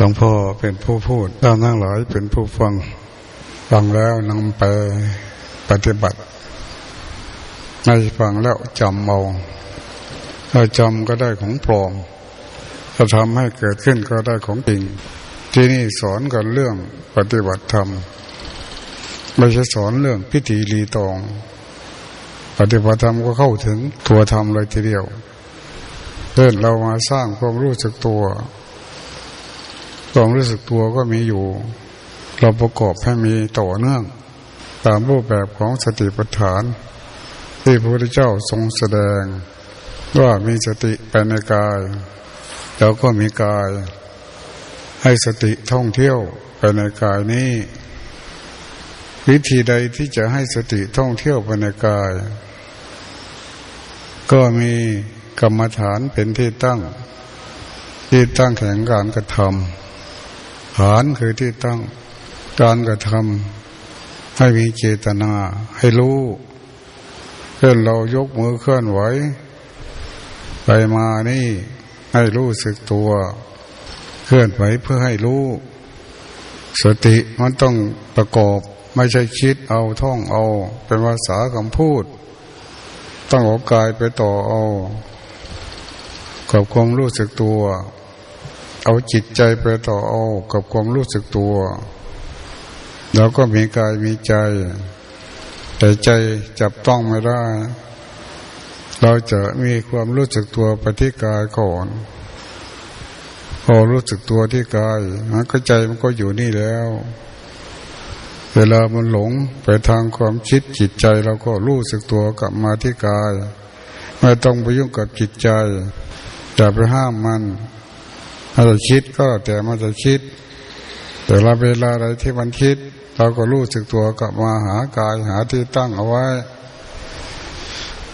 หลวงพ่อเป็นผู้พูดเราทั้งหลายเป็นผู้ฟัง ฟังแล้วนำไปปฏิบัติในฟังแล้วจำเอาถ้าจำก็ได้ของปลอมถ้าทำให้เกิดขึ้นก็ได้ของจริง ที่นี่สอนกันเรื่องปฏิบัติธรรมไม่ใช่สอนเรื่องพิธีรีตอง ปฏิบัติธรรมก็เข้าถึงตัวธรรมเลยทีเดียวเช่นเรามาสร้างความรู้สึกตัว ความรู้สึกตัวก็มีอยู่ เราประกอบให้มีต่อเนื่อง ตามรูปแบบของสติปัฏฐาน ที่พระพุทธเจ้าทรงแสดง ว่ามีสติไปในกายเราก็มีกาย ให้สติท่องเที่ยวไปในกายนี้ วิธีใดที่จะให้สติท่องเที่ยวไปในกาย ก็มีกรรมฐานเป็นที่ตั้ง ที่ตั้งแห่งการกระทำ ฐานคือที่ตั้งการกระทำให้มีเจตนาให้รู้เช่นเรายกมือเคลื่อนไหวไปมานี่ให้รู้สึกตัว เคลื่อนไหวเพื่อให้รู้ สติมันต้องประกอบไม่ใช่คิดเอาท่องเอา เป็นภาษาคำพูด ต้องเอากายไปต่อเอากับความรู้สึกตัว เอาจิตใจไปต่อเอากับความรู้สึกตัวแล้วก็มีกายมีใจ แต่ใจจับต้องไม่ได้ เราจะมีความรู้สึกตัวไปที่กายก่อนพอรู้สึกตัวที่กายมันก็ใจมันก็อยู่นี่แล้ว เวลามันหลงไปทางความคิดจิตใจเราก็รู้สึกตัวกลับมาที่กาย ไม่ต้องไปยุ่งกับจิตใจอย่าไปห้ามมัน ถ้าจะคิดก็แต่มันจะคิด แต่ละเวลาอะไรที่มันคิด เราก็รู้สึกตัวกลับมาหากายหาที่ตั้งเอาไว้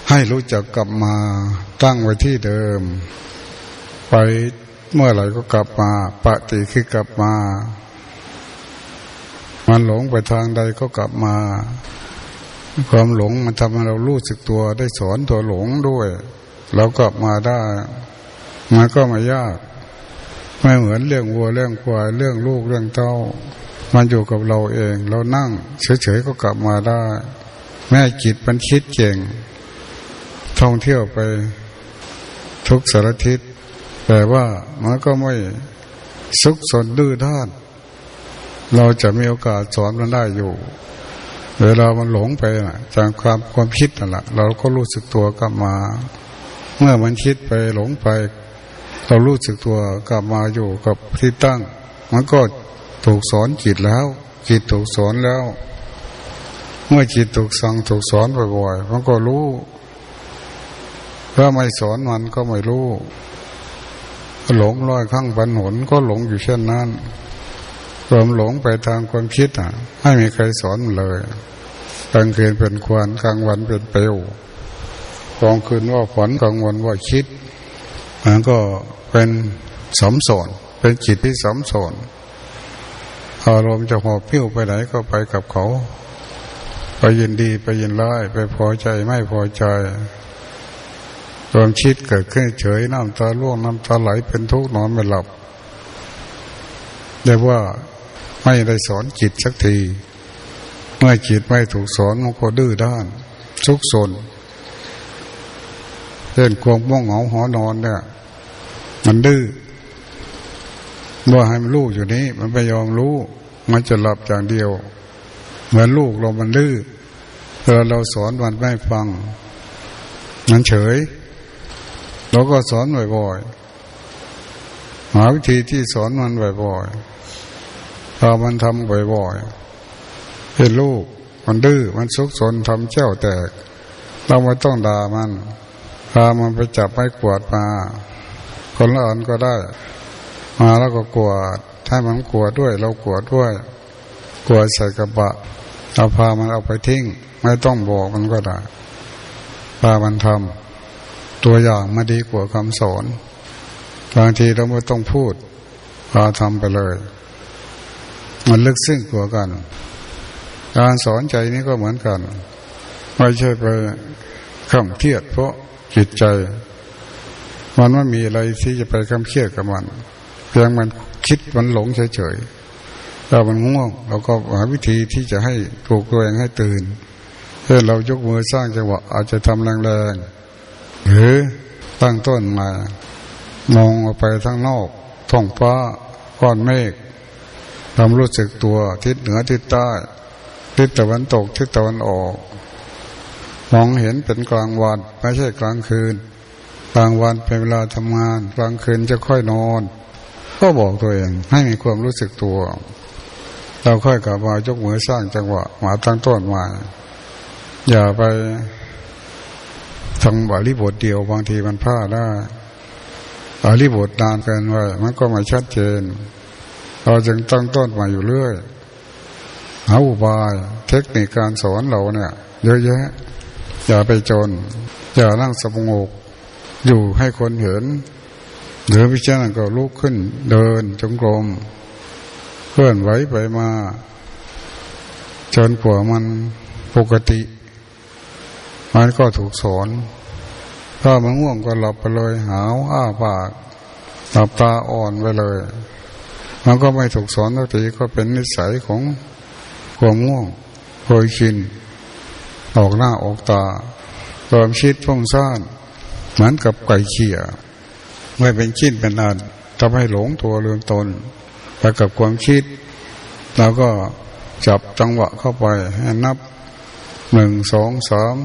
ให้รู้จักกลับมาตั้งไว้ที่เดิม ไปเมื่อไหร่ก็กลับมาปฏิคือกลับมา มันหลงไปทางใดก็กลับมา ความหลงมันทำให้เรารู้สึกตัวได้สอนตัวหลงด้วย เรากลับมาได้มันก็ไม่ยาก ไม่เหมือนเรื่องวัวเรื่องควายเรื่องลูกเรื่องเต้า มันอยู่กับเราเอง เรานั่งเฉยๆก็กลับมาได้ แม่จิตมันคิดเก่ง ท่องเที่ยวไปทุกสารทิศแต่ว่ามันก็ไม่ซุกสนดื้อด้าน เราจะมีโอกาสสอนมันได้อยู่ เวลามันหลงไปนะจากความความคิดนั่นแหละเราก็รู้สึกตัวกลับมา เมื่อมันคิดไปหลงไป เรารู้สึกตัวกลับมาอยู่กับที่ตั้ง มันก็ถูกสอนจิตแล้ว จิตถูกสอนแล้ว เมื่อจิตถูกสั่งถูกสอนบ่อยๆมันก็รู้ถ้าไม่สอนมันก็ไม่รู้หลงลอยข้างบันหนก็หลงอยู่เช่นนั้นความหลงไปทางความคิดอะไม่มีใครสอนมันเลยกลางคืนเป็นควันกลางวันเป็นเปลวกลางคืนว่าฝันกลางวันว่าคิด มันก็เป็นสมสอนเป็นจิตที่สมสอนอารมณ์จะหอบพิ้วไปไหนก็ไปกับเขา ไปยินดีไปยินร้ายไปพอใจไม่พอใจความคิดเกิดขึ้นเฉยน้ำตาล่วงน้ำตาไหลเป็นทุกข์นอนไม่หลับเรียกว่าไม่ได้สอนจิตสักที เมื่อจิตไม่ถูกสอนมันก็ดื้อด้านซุกซน เช่นความม่วงเหงาหอนอนเนี่ยมันดื้อว่าให้มันรู้อยู่นี้ มันไม่ยอมรู้ มันจะหลับอย่างเดียว เหมือนลูกเรามันดื้อเวลาเราสอนมันไม่ฟัง มันเฉย เราก็สอนบ่อยๆหาวิธีที่สอนมันบ่อยๆพามันทำบ่อยๆเป็นลูกมันดื้อมันซุกซนทำเจ้าแตก เราไม่ต้องด่ามัน พามันไปจับไม้กวาดมา คนละอันก็ได้ มาแล้วก็กวาดถ้ามันกวาดด้วย เรากวาดด้วยกวาดใส่กระบะเราพามันเอาไปทิ้ง ไม่ต้องบอกมันก็ได้พามันทำตัวอย่างมาดีกว่าคำสอนบางทีเราไม่ต้องพูดพาทำไปเลย มันลึกซึ้งกว่ากันการสอนใจนี้ก็เหมือนกัน ไม่ใช่ไปข้ามเครียดเพราะ จิตใจ มันไม่มีอะไรที่จะไปข้ามเครียดกับมันเพียงมันคิดมันหลงเฉยๆถ้ามันง่วง เราก็หาวิธีที่จะให้ปลุกตัวเองให้ตื่นเช่นเรายกมือสร้างจังหวะอาจจะทำแรงๆหรือตั้งต้นมามองออกไปทางนอกท้องฟ้าก้อนเมฆทำรู้สึกตัวทิศเหนือทิศใต้ทิศตะวันตกทิศตะวันออก มองเห็นเป็นกลางวันไม่ใช่กลางคืน กลางวันเป็นเวลาทำงาน กลางคืนจะค่อยนอน ก็บอกตัวเองให้มีความรู้สึกตัว เราค่อยกลับมายกมือสร้างจังหวะมาตั้งต้นมาอย่าไปทำบาลีบทเดียวบางทีมันพลาดได้บาลีบทนานเกินไปมันก็ไม่ชัดเจน เราจึงตั้งต้นมาอยู่เรื่อยหาอุบาย เทคนิคการสอนเราเนี่ย เยอะแยะ อย่าไปจน อย่านั่งสงบอยู่ให้คนเห็นหรือพิจารณาก็ลุกขึ้น เดินจงกรมเคลื่อนไหวไปมา จนกว่ามันปกติ มันก็ถูกสอน ถ้ามันง่วงก็หลับไปเลย หาวอ้าปากหลับตาอ่อนไปเลย มันก็ไม่ถูกสอนทักทีก็เป็นนิสัยของความง่วงเคยชิน ออกหน้าออกตาความคิดพุ่งซ่านเหมือนกับไก่เขี่ยไม่เป็นชิ้นเป็นอันทำให้หลงตัวลืมตนไปกับความคิดเราก็จับจังหวะเข้าไปให้นับหนึ่งสองสาม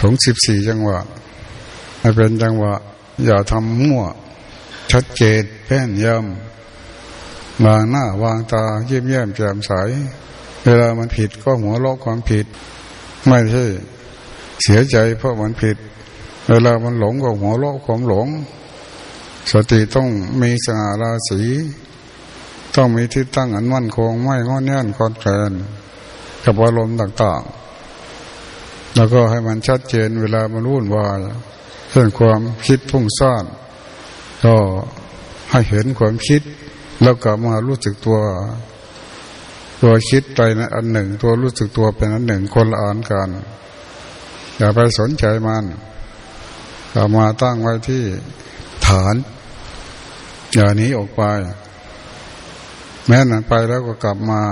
ถึงสิบสี่จังหวะให้เป็นจังหวะ อย่าทำมั่ว ชัดเจนแพ่นยำวางหน้าวางตาเยี่ยมเยี่ยมแจ่มใส เวลามันผิดก็หัวเราะความผิด ไม่ใช่เสียใจเพราะมันผิด เวลามันหลงก็หัวเราะความหลง สติต้องมีสง่าราศีต้องมีที่ตั้งอันมั่นคงไม่งอนแน่นคอนแคลนกับอารมณ์ต่างๆ แล้วก็ให้มันชัดเจนเวลามันวุ่นวายเรื่องความคิดพุ่งซ่านก็ให้เห็นความคิด แล้วกลับมารู้สึกตัว ตัวคิดไปนะอันหนึ่ง ตัวรู้สึกตัวเป็นอันหนึ่งคนละอ่านกัน อย่าไปสนใจมันกลับมาตั้งไว้ที่ฐาน อย่าหนีออกไป แม้นั้นไปแล้วก็กลับมา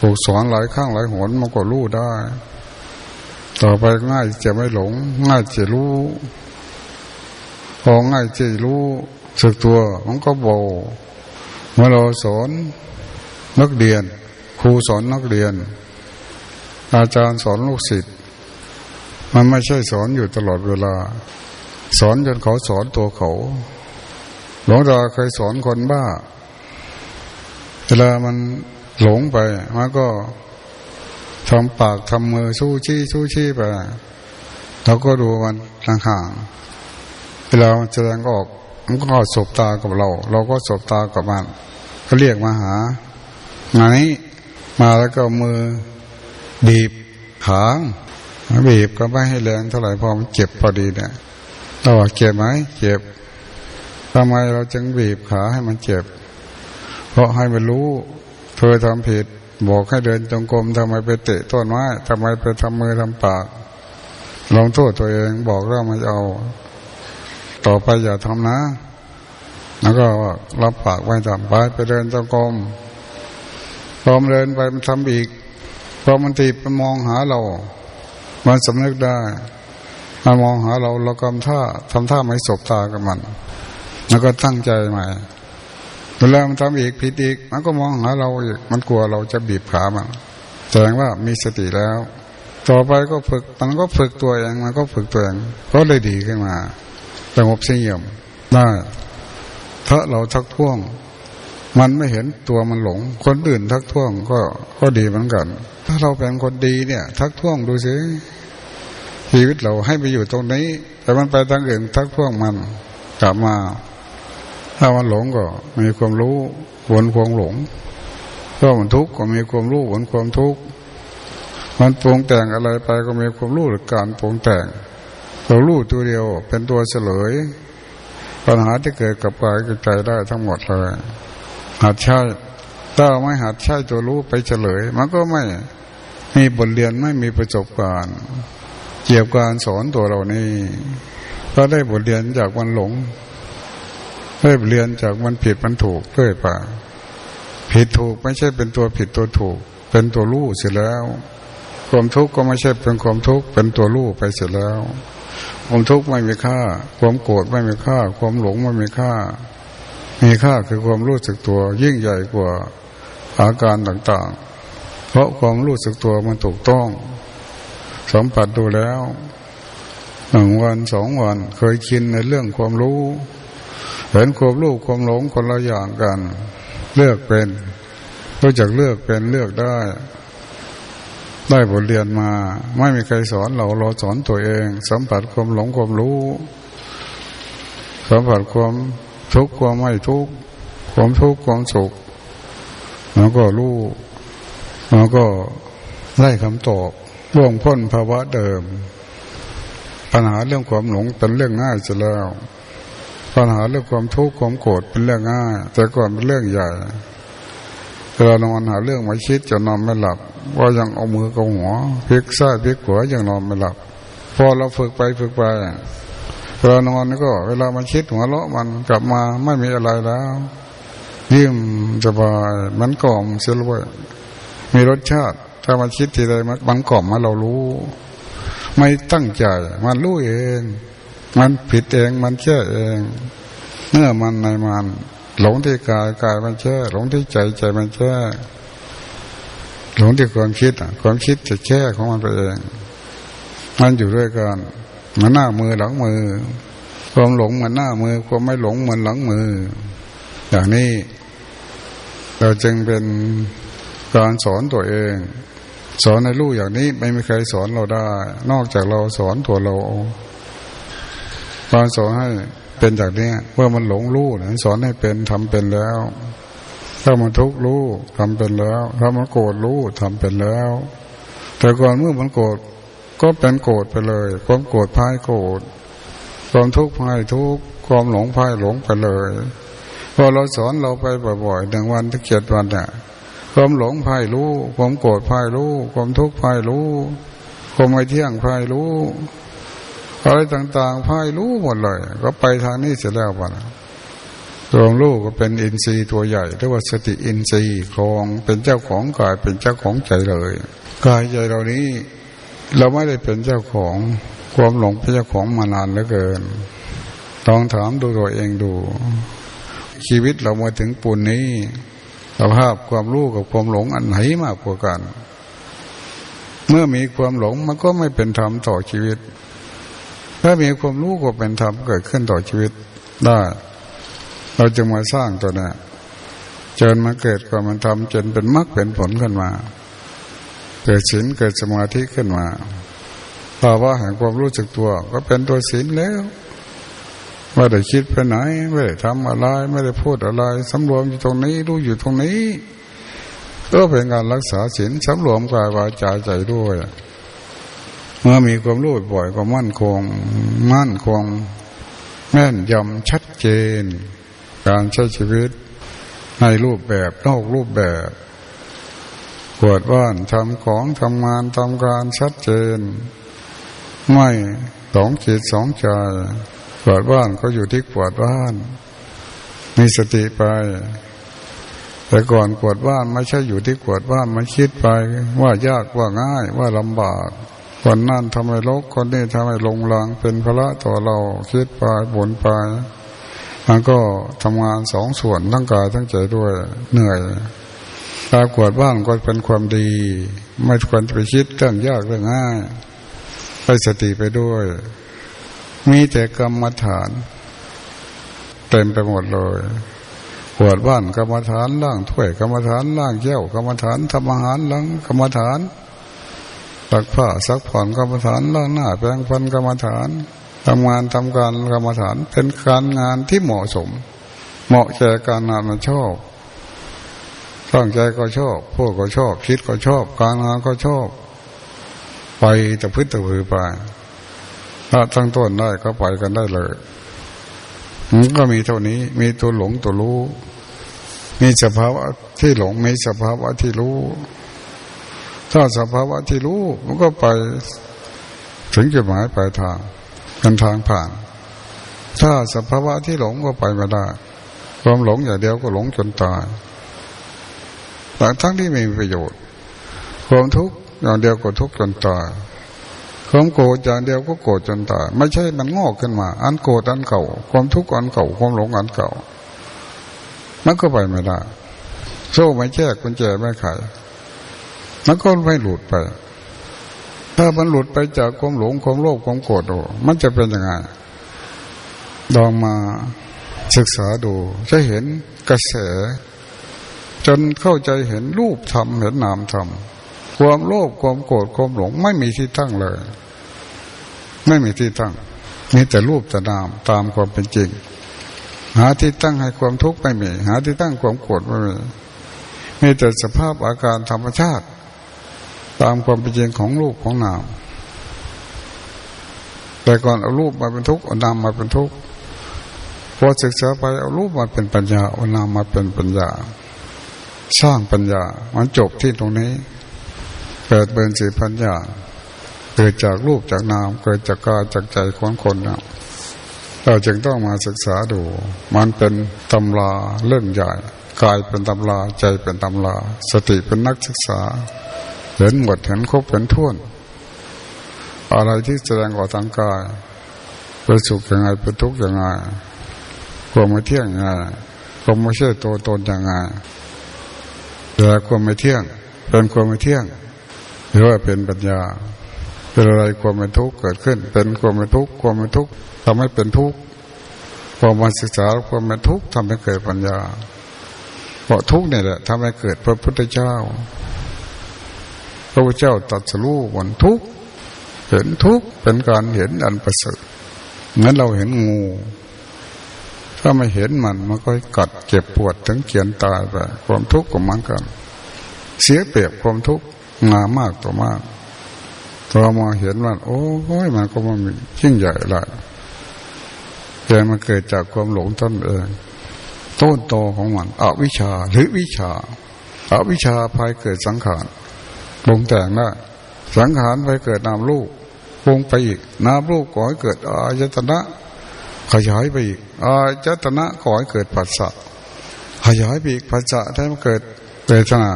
ถูกสอนหลายข้างหลายหนมันก็รู้ได้ ต่อไปง่ายจะไม่หลง ง่ายจะรู้พอง่ายจะรู้สึกตัว มันก็โบเมื่อเราสอน นักเรียน ครูสอนนักเรียน อาจารย์สอนลูกศิษย์มันไม่ใช่สอนอยู่ตลอดเวลา สอนจนเขาสอนตัวเขา หลวงตาเคยสอนคนบ้า เวลามันหลงไปมันก็ทำปากทำมือสู้ชี้สู้ชี้ไปเราก็ดูมันห่างๆเวลาแสดงออกมันก็สบตากับเรา เราก็สบตากับมันก็เรียกมาหา งานนี้มาแล้วก็มือบีบหาบีบก็ไม่ให้แรงเท่าไหร่พอมันเจ็บพอดีเนี่ยเราว่าเจ็บไหมเจ็บทำไมเราจึงบีบขาให้มันเจ็บ เพราะให้มันรู้ เธอทำผิด บอกให้เดินจงกรมทำไมไปเตะต้นไม้ทำไมไปทำมือทำปากลองโทษตัวเองบอกแล้วไม่เอา ต่อไปอย่าทำนะ แล้วก็รับปากไว้ทำไปไปเดินจงกรม พอมเดินไปมันทำอีกพอมันตีมันมองหาเรา มันสำนึกได้ มันมองหาเราเรากำท่าทำท่าไม่สบตากับมัน แล้วก็ตั้งใจใหม่เวลามันทำอีกผิดอีก มันก็มองหาเราอีกมันกลัวเราจะบีบขามันแสดงว่ามีสติแล้ว ต่อไปก็ฝึกมันก็ฝึกตัวเองมันก็ฝึกตัวเองก็เลยดีขึ้นมาสงบเสียมได้ถ้าเราทักท้วง มันไม่เห็นตัวมันหลง คนอื่นทักท้วงก็ก็ดีเหมือนกัน ถ้าเราเป็นคนดีเนี่ย ทักท้วงดูสิชีวิตเราให้ไปอยู่ตรงนี้ แต่มันไปทางอื่นทักท้วงมัน กลับมาถ้ามันหลงก็มีความรู้วนความหลงถ้ามันทุกข์ก็มีความรู้วนความทุกข์มันปรุงแต่งอะไรไปก็มีความรู้หรือการปรุงแต่งเรารู้ตัวเดียวเป็นตัวเฉลย ปัญหาที่เกิดกับกายกับใจได้ทั้งหมดเลย หัดใช่ถ้าไม่หัดใช่ตัวรู้ไปเฉลย มันก็ไม่มีบทเรียนไม่มีประสบการณ์ เกี่ยวกับการสอนตัวเรานี่ก็ได้บทเรียนจากวันหลงได้บทเรียนจากมันผิดมันถูกด้วยป่ะผิดถูกไม่ใช่เป็นตัวผิดตัวถูก เป็นตัวรู้เสียแล้ว ความทุกข์ก็ไม่ใช่เป็นความทุกข์เป็นตัวรู้ไปเสียแล้ว ความทุกข์ไม่มีค่า ความโกรธไม่มีค่า ความหลงไม่มีค่า มีค่าคือความรู้สึกตัวยิ่งใหญ่กว่าอาการต่างๆ เพราะความรู้สึกตัวมันถูกต้อง สัมผัสดูแล้วหนึ่งวันสองวันเคยชินในเรื่องความรู้ เห็นความรู้ความหลงคนละอย่างกัน เลือกเป็นรู้จักเลือกเป็นเลือกได้ ได้บทเรียนมา ไม่มีใครสอนเราเราสอนตัวเอง สัมผัสความหลงความรู้ สัมผัสความ ทุกข์ความไม่ทุกข์ความทุกข์ความสุขแล้วก็รู้แล้วก็ได้คำตอบล่วงพ้นภาวะเดิม ปัญหาเรื่องความหลงเป็นเรื่องง่ายจะแล้ว ปัญหาเรื่องความทุกข์ความโกรธเป็นเรื่องง่าย แต่ก่อนเป็นเรื่องใหญ่เวลานอนหาเรื่องมาคิดจะนอนไม่หลับว่ายังเอามือกับหัวพลิกซ้ายพลิกขวายังนอนไม่หลับ พอเราฝึกไปฝึกไป เวลานอนก็ เวลามันคิดหัวเราะมันกลับมาไม่มีอะไรแล้ว ยิ้มสบายมันกล่อมเสียเลยมีรสชาติ ถ้ามันคิดทีใดมันบังกล่อมมาเรารู้ ไม่ตั้งใจ มันรู้เอง มันผิดเองมันแช่เองเมื่อมันในมัน หลงที่กายกายมันแช่หลงที่ใจใจมันแช่หลงที่ความคิดความคิดจะแช่ของมันไปเอง มันอยู่ด้วยกัน มันหน้ามือหลังมือ ความหลงมันหน้ามือ ความไม่หลงมันหลังมือ อย่างนี้ เราจึงเป็นการสอนตัวเอง สอนในลูกอย่างนี้ไม่มีใครสอนเราได้ นอกจากเราสอนตัวเราการสอนให้เป็นจากนี้เมื่อมันหลงรู้นะสอนให้เป็นทำเป็นแล้ว ถ้ามันทุกข์รู้ทำเป็นแล้ว ถ้ามันโกรธรู้ทำเป็นแล้ว แต่ก่อนเมื่อมันโกรธ ก็เป็นโกรธไปเลย ความโกรธพายโกรธความทุกข์พายทุกข์ความหลงพายหลงไปเลยพอเราสอนเราไปบ่อยๆหนึ่งวันถึงเจ็ดวันเนี่ยความหลงพายรู้ ความโกรธพายรู้ ความทุกข์พายรู้ ความไม่เที่ยงพายรู้อะไรต่างๆพายรู้หมดเลย ก็ไปทางนี้เสร็จแล้วปะตัวลูกก็เป็นอินทรีย์ตัวใหญ่เรียกว่าสติอินทรีย์ครองเป็นเจ้าของกายเป็นเจ้าของใจเลยกายใจเรานี้ เราไม่ได้เป็นเจ้าของความหลงเป็นเจ้าของมานานเหลือเกินลองถามดูตัวเองดู ชีวิตเรามาถึงปุ่นนี้สภาพความรู้กับความหลงอันไหนมากกว่ากัน เมื่อมีความหลงมันก็ไม่เป็นธรรมต่อชีวิต ถ้ามีความรู้ก็เป็นธรรมเกิดขึ้นต่อชีวิตได้ เราจึงมาสร้างตัวนี้จนมาเกิดความมันทำจนเป็นมรรคเป็นผลขึ้นมา เกิดศีลเกิดสมาธิขึ้นมาภาวะแห่งความรู้สึกตัว ก็เป็นตัวศีลแล้วไม่ได้คิดไปไหน ไม่ได้ทำอะไร ไม่ได้พูดอะไรสำรวมอยู่ตรงนี้รู้อยู่ตรงนี้ ก็เป็นการรักษาศีลสำรวมกายวาจาใจด้วย เมื่อมีความรู้บ่อยก็มั่นคง มั่นคง แม่นยำชัดเจน การใช้ชีวิตในรูปแบบนอกรูปแบบ กวดบ้านทำของทำงานทำการชัดเจน ไม่สองจิตสองใจกวดบ้านก็อยู่ที่กวดบ้าน มีสติไป แต่ก่อนกวดบ้านไม่ใช่อยู่ที่กวดบ้านมันคิดไป ว่ายากว่าง่ายว่าลำบากคนนั่นทำไมลกคนนี้ทำไมลงลางเป็นพระต่อเราคิดไปบ่นไปมันก็ทำงานสองส่วนทั้งกายทั้งใจด้วยเหนื่อย ตากวาดบ้านก็เป็นความดี ไม่ควรไปคิดเรื่องยากเรื่องง่ายไปสติไปด้วย มีแต่กรรมฐาน เต็มไปหมดเลยปวดบ้านกรรมฐานล่างถ้วยกรรมฐานล่างแก้วกรรมฐานทำอาหารล้างกรรมฐานตักผ้าซักผ่อนกรรมฐานล่างหน้าแปรงฟันกรรมฐานทำงานทำการกรรมฐานเป็นการงานที่เหมาะสม เหมาะแก่การงานมันชอบ ตั้งใจก็ชอบพูดก็ชอบ คิดก็ชอบ การงานก็ชอบ ไปแต่พื้นตะพือไปถ้าตั้งต้นได้ก็ไปกันได้เลยมันก็มีเท่านี้ มีตัวหลงตัวรู้ มีสภาวะที่หลงมีสภาวะที่รู้ ถ้าสภาวะที่รู้มันก็ไปถึงจุดหมายปลายทางกันทางผ่าน ถ้าสภาวะที่หลงก็ไปไม่ได้ ความหลงอย่างเดียวก็หลงจนตาย บางทั้งที่ไม่มีประโยชน์ ความทุกข์อย่างเดียวก็ทุกข์จนตายความโกรธอย่างเดียวก็โกรธจนตายไม่ใช่มันงอกขึ้นมา อันโกรธอันเก่า ความทุกข์อันเก่า ความหลงอันเก่า มันก็ไปไม่ได้โซ่ไม่แจกกุญแจไม่ไขมันก็ไม่หลุดไป ถ้ามันหลุดไปจากความหลงความโลภความโกรธโอ้มันจะเป็นยังไงลองมาศึกษาดูจะเห็นกระแส จนเข้าใจเห็นรูปธรรมเห็นนามธรรมความโลภความโกรธความหลงไม่มีที่ตั้งเลย ไม่มีที่ตั้งมีแต่รูปแต่นามตามความเป็นจริง หาที่ตั้งให้ความทุกข์ไม่มี หาที่ตั้งความโกรธไม่มีมีแต่สภาพอาการธรรมชาติ ตามความเป็นจริงของรูปของนามแต่ก่อนเอารูปมาเป็นทุกข์เอานามมาเป็นทุกข์พอศึกษาไปเอารูปมาเป็นปัญญาเอานามมาเป็นปัญญา สร้างปัญญา มันจบที่ตรงนี้ เกิดเป็นสีปัญญา เกิดจากรูปจากนาม เกิดจากกายจากใจของคนนะเราจึงต้องมาศึกษาดู มันเป็นตำราเล่มใหญ่กายเป็นตำราใจเป็นตำรา สติเป็นนักศึกษา เห็นหมดเห็นครบเห็นท่วน อะไรที่แสดงออกทางกายเป็นสุขยังไงเป็นทุกข์ยังไงความไม่เที่ยงยังไงความไม่ใช่ตัวตนยังไง แต่ความไม่เที่ยงเป็นความไม่เที่ยงหรือว่าเป็นปัญญาเป็นอะไรความเป็นทุกข์เกิดขึ้น เป็นความเป็นทุกข์ความเป็นทุกข์ทำให้เป็นทุกข์ความมาศึกษาความเป็นทุกข์ทำให้เกิดปัญญาเพราะทุกข์เนี่ยแหละทำให้เกิดพระพุทธเจ้า พระพุทธเจ้าตรัสรู้วันทุกข์เห็นทุกข์เป็นการเห็นอันประเสริฐงั้นเราเห็นงู ถ้าไม่เห็นมันมันก็กัดเจ็บปวดถึงเขียนตายไปความทุกข์ก็มันกัน เสียเปรียบความทุกข์งามากต่อมากพอมาเห็นว่าโอ้ยมันก็มันยิ่งใหญ่ละแต่มันเกิดจากความหลงตนเองต้นโตของมันอวิชชาหรือวิชาอาวิชชาภายเกิดสังขารปรุงแต่งได้สังขารไปเกิดนามลูกปรุงไปอีกนามลูกก่อให้เกิดอายตนะ ขยายไปอีกอายตนะก่อให้เกิดปัสสะขยายไปอีกปัสสะถ้ามันเกิดเวทนา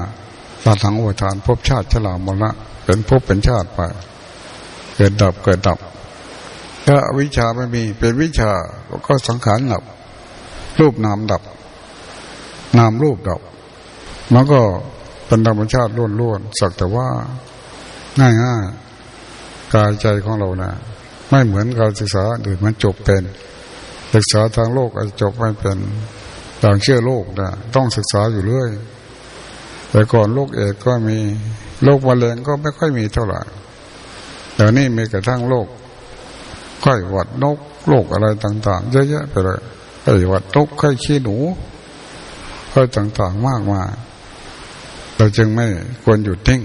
ตาทางอุทานพบชาติฉลามมรณะเป็นภพเป็นชาติไป เกิดดับเกิดดับ ถ้าวิชาไม่มีเป็นวิชาก็สังขารดับ รูปนามดับ นามรูปดับ มันก็เป็นธรรมชาติล้วนๆสักแต่ว่าง่ายๆกายใจของเรานะไม่เหมือนการศึกษาอื่นมันจบเป็น ศึกษาทางโลกอาจจะจบไม่เป็นต่างเชื่อโลกนะต้องศึกษาอยู่เรื่อย แต่ก่อนโรคเอดก็มีโรคมะเร็งก็ไม่ค่อยมีเท่าไหร่แต่นี่มีกระทั่งโรคไข้หวัดนกโรคอะไรต่าง ๆ เยอะแยะไปเลยไข้หวัดนกไข้ขี้หนูไข้ต่างๆมากมายเราจึงไม่ควรหยุดนิ่ง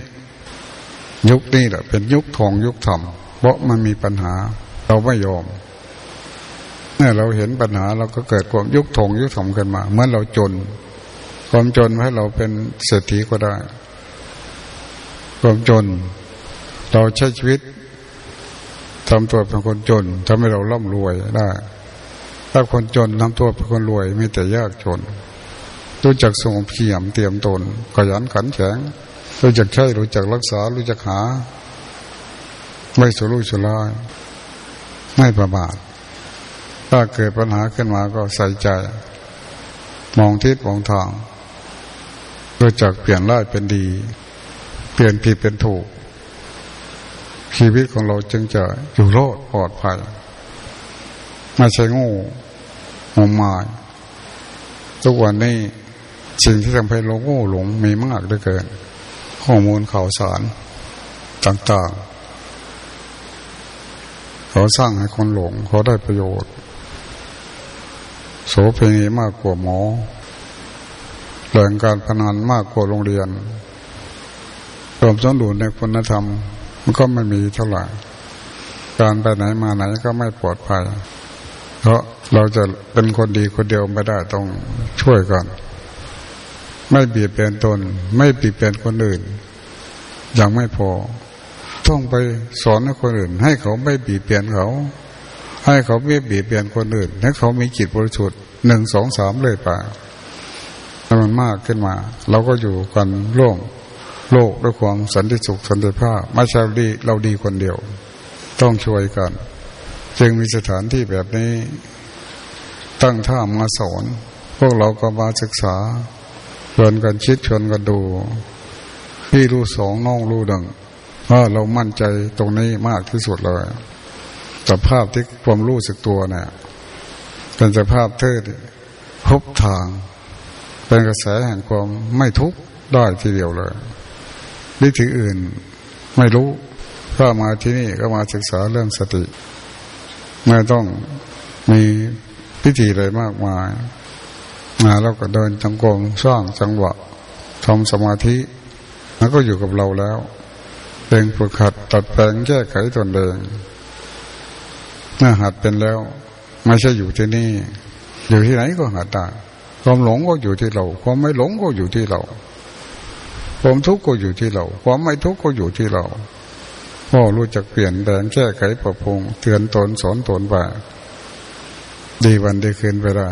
ยุคนี้แหละเป็นยุคทองยุคธรรมเพราะมันมีปัญหา เราไม่ยอม เมื่อเราเห็นปัญหาเราก็เกิดความยุคทองยุคธรรมกันมา เมื่อเราจน ความจนให้เราเป็นเศรษฐีก็ได้ ความจน เราใช้ชีวิตทำตัวเป็นคนจนทำให้เราร่ำรวยได้ ถ้าคนจนทำตัวเป็นคนรวยมีแต่ยากจนรู้จักส่งเพียมเตรียมตนขยันขันแข็งรู้จักใช้รู้จักรักษารู้จักหา ไม่สุรุ่ยสุร่ายไม่ประมาท ถ้าเกิดปัญหาขึ้นมาก็ใส่ใจ มองทิศมองทางรู้จักเปลี่ยนร้ายเป็นดี เปลี่ยนผิดเป็นถูก ชีวิตของเราจึงจะอยู่รอดปลอดภัยไม่ใช่งูงมงายทุกวันนี้สิ่งที่ทำให้เราโง่หลงมีมากเหลือเกิน ข้อมูลข่าวสารต่างๆ เขาสร้างให้คนหลงเขาได้ประโยชน์ โสเภณีมากกว่าหมอแหล่งการพนันมากกว่าโรงเรียนความสมดุลในคุณธรรม มันก็ไม่มีเท่าไหร่การไปไหนมาไหนก็ไม่ปลอดภัย เพราะเราจะเป็นคนดีคนเดียวไม่ได้ต้องช่วยกัน ไม่เบียดเบียนตน ไม่เบียดเบียนคนอื่น ยังไม่พอ ต้องไปสอนให้คนอื่น ให้เขาไม่บีบเบียนเขา ให้เขาไม่บีบเบียนคนอื่นให้เขามีจิตบริสุทธิ์หนึ่งสองสามเลยไปถ้ามันมากขึ้นมา เราก็อยู่กันร่วมโลกด้วยความสันติสุขสันติภาพไม่ใช่ดีเราดีคนเดียว ต้องช่วยกัน จึงมีสถานที่แบบนี้ ตั้งท่ามาสอน พวกเราก็มาศึกษาชวนกันคิดชวนกันดูพี่รู้สองน้องรู้ดังว่าเรามั่นใจตรงนี้มากที่สุดเลย สภาพที่ความรู้สึกตัวเนี่ยเป็นสภาพเทิดพบทาง เป็นกระแสแห่งความไม่ทุกข์ได้ทีเดียวเลยวิธีอื่นไม่รู้ถ้ามาที่นี่ก็มาศึกษาเรื่องสติ ไม่ต้องมีพิธีอะไรมากมาย มาแล้วก็เดินจังกรมสร้างจังหวะทำสมาธิ แล้วก็อยู่กับเราแล้วเป็นฝึกหัดตัดแปลงแก้ไขตนเอง น่าหัดเป็นแล้วไม่ใช่อยู่ที่นี่ อยู่ที่ไหนก็หัดได้ความหลงก็อยู่ที่เรา ความไม่หลงก็อยู่ที่เรา ความทุกข์ก็อยู่ที่เรา ความไม่ทุกข์ก็อยู่ที่เราพ่อรู้จักเปลี่ยนแปลงแก้ไขปรับปรุงเตือนตนสอนตนไปดีวันดีคืนไปได้